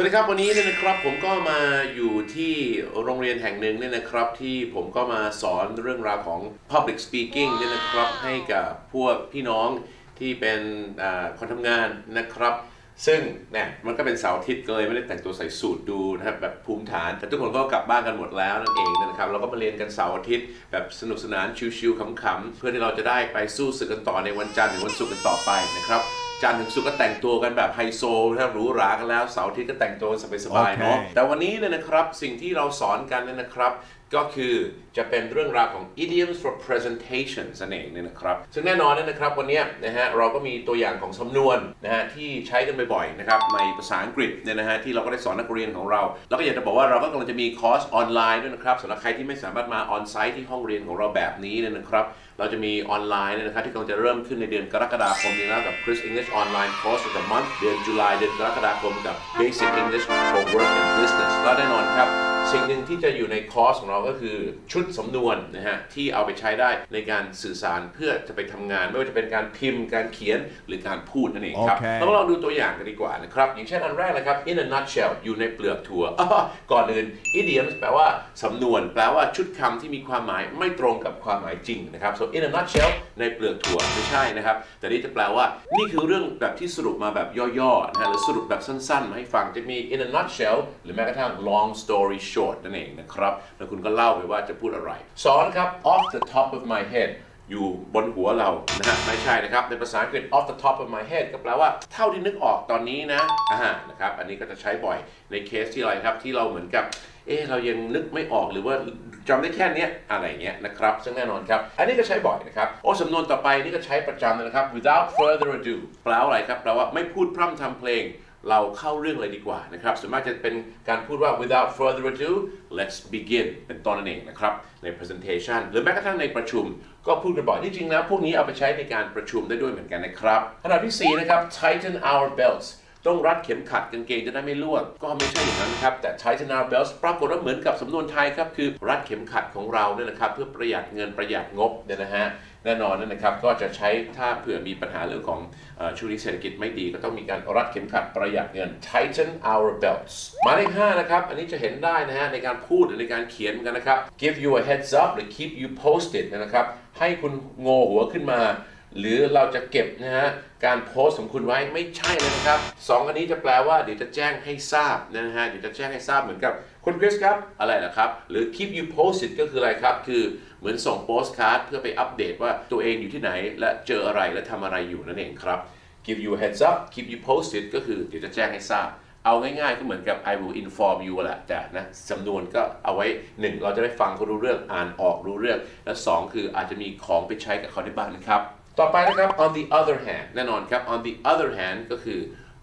สวัสดีครับวันนี้เนี่ยนะครับผมก็มาอยู่ที่โรงเรียนแห่งหนึ่งเนี่ยนะครับ ที่ผมก็มาสอนเรื่องราวของ Public Speaking เนี่ยนะครับให้กับพวกพี่น้องที่เป็นคนทำงานนะครับ ซึ่งเนี่ยมันก็เป็นเสาร์อาทิตย์ก็เลยไม่ได้แต่งตัวใส่สูทดูนะครับแบบภูมิฐาน แต่ทุกคนก็กลับบ้านกันหมดแล้วนั่นเองนะครับเราก็มาเรียนกันเสาร์อาทิตย์แบบสนุกสนานชิวๆขำๆเพื่อที่เราจะได้ไปสู้ศึกกันต่อในวันจันทร์ถึงวันศุกร์กันต่อไปนะครับ จันทร์ถึงศุกร์ก็แต่งตัวกันแบบไฮโซนะครับหรูหรากันแล้วเสาร์อาทิตย์ก็แต่งตัวสบายๆเนาะโอเคแต่วันนี้เนี่ยนะครับสิ่งที่เราสอนกันเนี่ยนะครับ ก็คือจะเป็นเรื่องราวของ idioms for presentations นั่นเองเนี่ยนะครับ ซึ่งแน่นอนนะครับวันนี้นะฮะเราก็มีตัวอย่างของสำนวนนะฮะที่ใช้กันบ่อยๆนะครับในภาษาอังกฤษเนี่ยนะฮะที่เราก็ได้สอนนักเรียนของเรา แล้วก็อยากจะบอกว่าเราก็กำลังจะมีคอร์สออนไลน์ด้วยนะครับสำหรับใครที่ไม่สามารถมาออนไซต์ที่ห้องเรียนของเราแบบนี้เนี่ยนะครับ เราจะมีออนไลน์นะครับที่กำลังจะเริ่มขึ้นในเดือนกรกฎาคมนี้แล้วกับ Chris English Online Course of the Month เดือนตุลาเดือนกรกฎาคมกับ Basic English for Work and Business แล้วแน่นอนครับ สิ่งหนึ่งที่จะอยู่ในคอร์สของเราก็คือชุดสำนวนนะฮะที่เอาไปใช้ได้ในการสื่อสารเพื่อจะไปทำงาน ไม่ว่าจะเป็นการพิมพ์การเขียนหรือการพูดนั่นเองครับโอเคเรามาลองดูตัวอย่างกันดีกว่านะครับ อย่างเช่นอันแรกนะครับ in a nutshell อยู่ในเปลือกถั่วอ้อก่อนอื่น idioms แปลว่าสำนวน แปลว่าชุดคำที่มีความหมายไม่ตรงกับความหมายจริงนะครับ so in a nutshell ในเปลือกถั่วไม่ใช่นะครับ แต่นี่จะแปลว่านี่คือเรื่องแบบที่สรุปมาแบบย่อๆนะฮะหรือสรุปแบบสั้นๆมาให้ฟังจะมี in a nutshell หรือแม้กระทั่ง long story short นั่นเองนะครับ แล้วคุณก็เล่าไปว่าจะพูดอะไร สอนครับ off the top of my head อยู่บนหัวเรานะฮะไม่ใช่นะครับ ในภาษาอังกฤษ off the top of my head ก็แปลว่าเท่าที่นึกออกตอนนี้นะอ่านะครับ อันนี้ก็จะใช้บ่อยในเคสที่อะไรครับ ที่เราเหมือนกับ เอ๊ะเรายังนึกไม่ออกหรือว่าจำได้แค่เนี้ยอะไรเงี้ยนะครับ ซึ่งแน่นอนครับ อันนี้ก็ใช้บ่อยนะครับ โอ้สำนวนต่อไปนี่ก็ใช้ประจำเลยนะครับ without further ado แปลว่าอะไรครับ แปลว่าไม่พูดพร่ำทำเพลง เราเข้าเรื่องเลยดีกว่านะครับส่วนมากจะเป็นการพูดว่า without further ado let's begin เป็นตอนนั่นเองนะครับ ใน presentation หรือแม้กระทั่งในประชุม ก็พูดกันบ่อยที่จริงแล้วพวกนี้เอาไปใช้ในการประชุมได้ด้วยเหมือนกันนะครับขณะที่4นะครับ tighten our belts ต้องรัดเข็มขัดกางเกงจะได้ไม่ล่วง ก็ไม่ใช่อย่างนั้นครับ แต่ tighten our belts ปรากฏว่าเหมือนกับสำนวนไทยครับ คือรัดเข็มขัดของเราเนี่ยนะครับ เพื่อประหยัดเงินประหยัดงบเนี่ยนะฮะแน่นอนนั่นนะครับก็จะใช้ถ้าเผื่อมีปัญหาเรื่องของอช่วงนี้เศรษฐกิจไม่ดี ก็ต้องมีการรัดเข็มขัดประหยัดเงิน tighten our belts หมายเลข5นะครับ อันนี้จะเห็นได้นะฮะในการพูดหรือในการเขียนกันนะครับ give you a heads up หรือ keep you posted นะครับให้คุณโงหัวขึ้นมา หรือเราจะเก็บนะฮะการโพสต์ของคุณไว้ไม่ใช่เลยนะครับสองอันนี้จะแปลว่าเดี๋ยวจะแจ้งให้ทราบนะฮะเดี๋ยวจะแจ้งให้ทราบเหมือนกับคุณคริสครับอะไรนะครับ หรือ keep you posted ก็คืออะไรครับ คือเหมือนส่งโปสต์การ์ดเพื่อไปอัปเดตว่าตัวเองอยู่ที่ไหน และเจออะไรและทำอะไรอยู่นั่นเองครับ give you a heads up keep you posted ก็คือเดี๋ยวจะแจ้งให้ทราบ เอาง่ายๆ ก็เหมือนกับ I will inform you แหละแต่นะสำนวนก็เอาไว้ 1 เราจะได้ฟังเขารู้เรื่องอ่านออกรู้เรื่อง และ 2 คืออาจจะมีของไปใช้กับเขาในบ้านนะครับ ต่อไปนะครับ on the other hand แน่นอนครับ on the other hand ก็คือ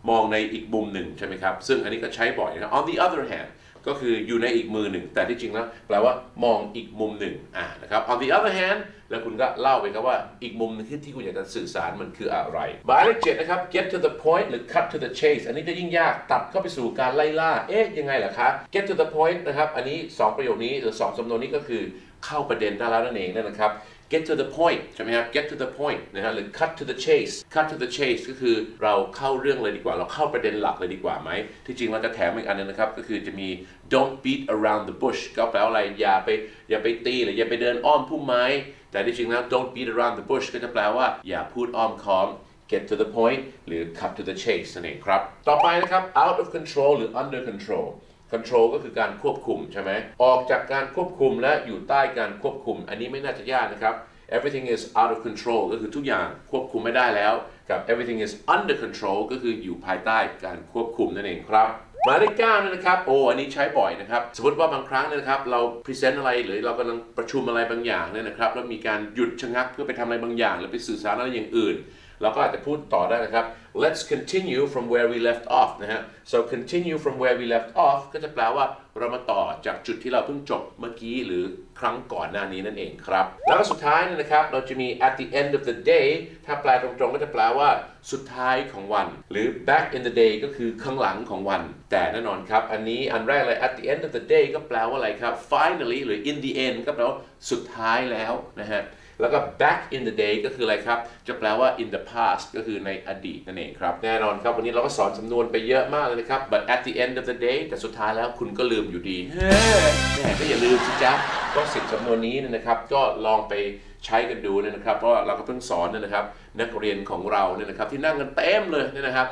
มองในอีกมุมหนึ่งใช่ไหมครับ ซึ่งอันนี้ก็ใช้บ่อยนะ on the other hand ก็คืออยู่ในอีกมือหนึ่ง แต่ที่จริงแล้วแปลว่ามองอีกมุมหนึ่งอ่านะครับ on the other hand แล้วคุณก็เล่าไปครับว่าอีกมุมนึงที่ที่คุณอยากจะสื่อสารมันคืออะไรหมายเลขเจ็ดนะครับ get to the point หรือ cut to the chase อันนี้จะยิ่งยากตัดเข้าไปสู่การไล่ล่า เอ๊ะยังไงล่ะคะ get to the point นะครับ อันนี้สองประโยคนี้หรือสองสำนวนนี้ก็คือ เข้าประเด็นได้แล้วนั่นเองนะครับ get to the point ใช่ไหมครับ get to the point นะฮะหรือ cut to the chase cut to the chase ก็คือเราเข้าเรื่องเลยดีกว่า เราเข้าประเด็นหลักเลยดีกว่าไหม ที่จริงเราจะแถมอีกอันนึงนะครับ ก็คือจะมี don't beat around the bush ก็แปลว่าอะไร อย่าไป อย่าไปตี หรืออย่าไปเดินอ้อมพุ่มไม้ แต่ที่จริงแล้ว don't beat around the bush ก็จะแปลว่าอย่าพูดอ้อมค้อม get to the point หรือ cut to the chase นั่นเองครับ ต่อไปนะครับ out of control หรือ under control control ก็คือการควบคุมใช่ไหมออกจากการควบคุมและอยู่ใต้การควบคุม อันนี้ไม่น่าจะยากนะครับ everything is out of control ก็คือทุกอย่างควบคุมไม่ได้แล้ว กับ everything is under control ก็คืออยู่ภายใต้การควบคุมนั่นเองครับหมายเลขเก้านี่นะครับโอ้อันนี้ใช้บ่อยนะครับ สมมติว่าบางครั้งเนยนะครับ เราพรีเซนต์อะไรหรือเรากำลังประชุมอะไรบางอย่างเนี่ยนะครับ แล้วมีการหยุดชะงักเพื่อไปทำอะไรบางอย่าง หรือไปสื่อสารอะไรอย่างอื่น เราก็อาจจะพูดต่อได้นะครับ let's continue from where we left off นะฮะ so continue from where we left off ก็จะแปลว่าเรามาต่อจากจุดที่เราเพิ่งจบเมื่อกี้หรือครั้งก่อนหน้านี้นั่นเองครับ แล้วก็สุดท้ายนี่ยนะครับ เราจะมี at the end of the day ถ้าแปลตรงๆ ก็จะแปลว่าสุดท้ายของวัน หรือ back in the day ก็คือข้างหลังของวัน แต่แน่นอนครับ อันนี้อันแรกเลย at the end of the day ก็แปลว่าอะไรครับ finally หรือ in the end ก็แปลว่าสุดท้ายแล้วนะฮะ แล้วก็ back in the day ก็คืออะไรครับ จะแปลว่า in the past ก็คือในอดีตนั่นเองครับ แน่นอนครับ วันนี้เราก็สอนสำนวนไปเยอะมากเลยนะครับ but at the end of the day แต่สุดท้ายแล้วคุณก็ลืมอยู่ดีเฮ้แม่ก็อย่าลืมสิจ๊ะก็สิบสำนวนนี้เนยนะครับ ก็ลองไปใช้กันดูเนยนะครับ เพราะว่าเราก็เพิ่งสอนเนี่ยนะครับ นักเรียนของเราเนี่ยนะครับที่นั่งกันเต็มเลยเนี่ยนะครับ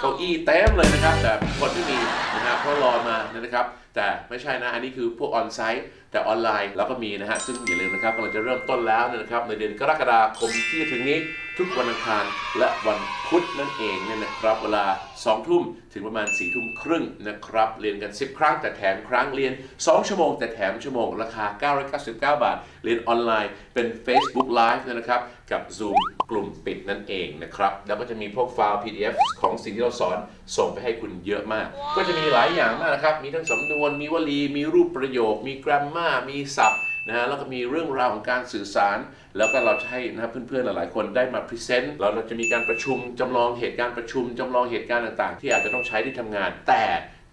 เก้าอี้เต็มเลยนะครับ แต่คนที่มีนะครับเพราะรอมาเนี่ยนะครับ แต่ไม่ใช่นะอันนี้คือพวกออนไซต์แต่ออนไลน์เราก็มีนะฮะซึ่งอย่าลืมนะครับกำลังจะเริ่มต้นแล้วเนี่ยนะครับ ในเดือนกรกฎาคมที่จะถึงนี้ทุกวันอังคารและวันพุธนั่นเองเนี่ยนะครับเวลา 2 ทุ่มถึงประมาณ4ทุ่มครึ่งนะครับ เรียนกัน 10 ครั้งแต่แถมครั้งเรียน 2 ชั่วโมงแต่แถมชั่วโมง ราคา 999 บาท เรียนออนไลน์เป็น Facebook Live เนยนะครับ กับ Zoom กลุ่มปิดนั่นเองนะครับ แล้วก็จะมีพวกไฟล์ PDF ของสิ่งที่เราสอนส่งไปให้คุณเยอะมาก ก็จะมีหลายอย่างมากนะครับ มีทั้งสำนวน มีวลี มีรูปประโยค มี grammar มีศัพท์นะฮะแล้วก็มีเรื่องราวของการสื่อสาร แล้วก็เราจะให้นะครับเพื่อนๆหลายๆ คนได้มาพรีเซนต์แล้วเราจะมีการประชุมจำลองเหตุการณ์ประชุมจำลองเหตุการณ์ต่างๆ ที่อาจจะต้องใช้ที่ทำงานแต่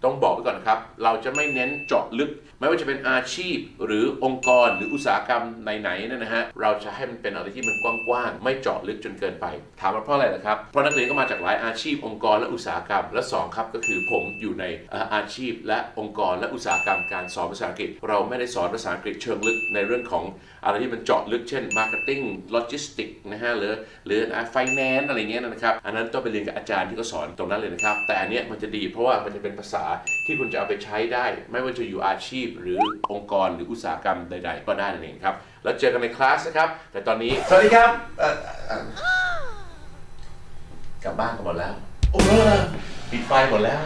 ต้องบอกไว้ก่อนนะครับ เราจะไม่เน้นเจาะลึก ไม่ว่าจะเป็นอาชีพ หรือองค์กรหรืออุตสาหกรรมไหนๆเนี่ยนะฮะ เราจะให้มันเป็นอะไรที่มันกว้างๆ ไม่เจาะลึกจนเกินไป ถามว่าเพราะอะไรนะครับ เพราะนักเรียนก็มาจากหลายอาชีพองค์กรและอุตสาหกรรม และสองครับก็คือผมอยู่ในอาชีพ และองค์กรและอุตสาหกรรมการสอนภาษาอังกฤษ เราไม่ได้สอนภาษาอังกฤษเชิงลึกในเรื่องของอะไรที่มันเจาะลึกเช่น marketing logistic นะฮะหรือหรือ finance อะไรเงี้ยนะครับ อันนั้นต้องไปเรียนกับอาจารย์ที่เขาสอนตรงนั้นเลยนะครับ แต่อันเนี้ยมันจะดีเพราะว่ามันจะเป็นภาษาที่คุณจะเอาไปใช้ได้ ไม่ว่าจะอยู่อาชีพ หรือองค์กรหรืออุตสาหกรรมใด ๆ ก็ได้นั่นเองครับ แล้วเจอกันในคลาสนะครับ แต่ตอนนี้สวัสดีครับเอ่อเอ่อกลับบ้านกันหมดแล้วโอ้ปิดไฟหมดแล้ว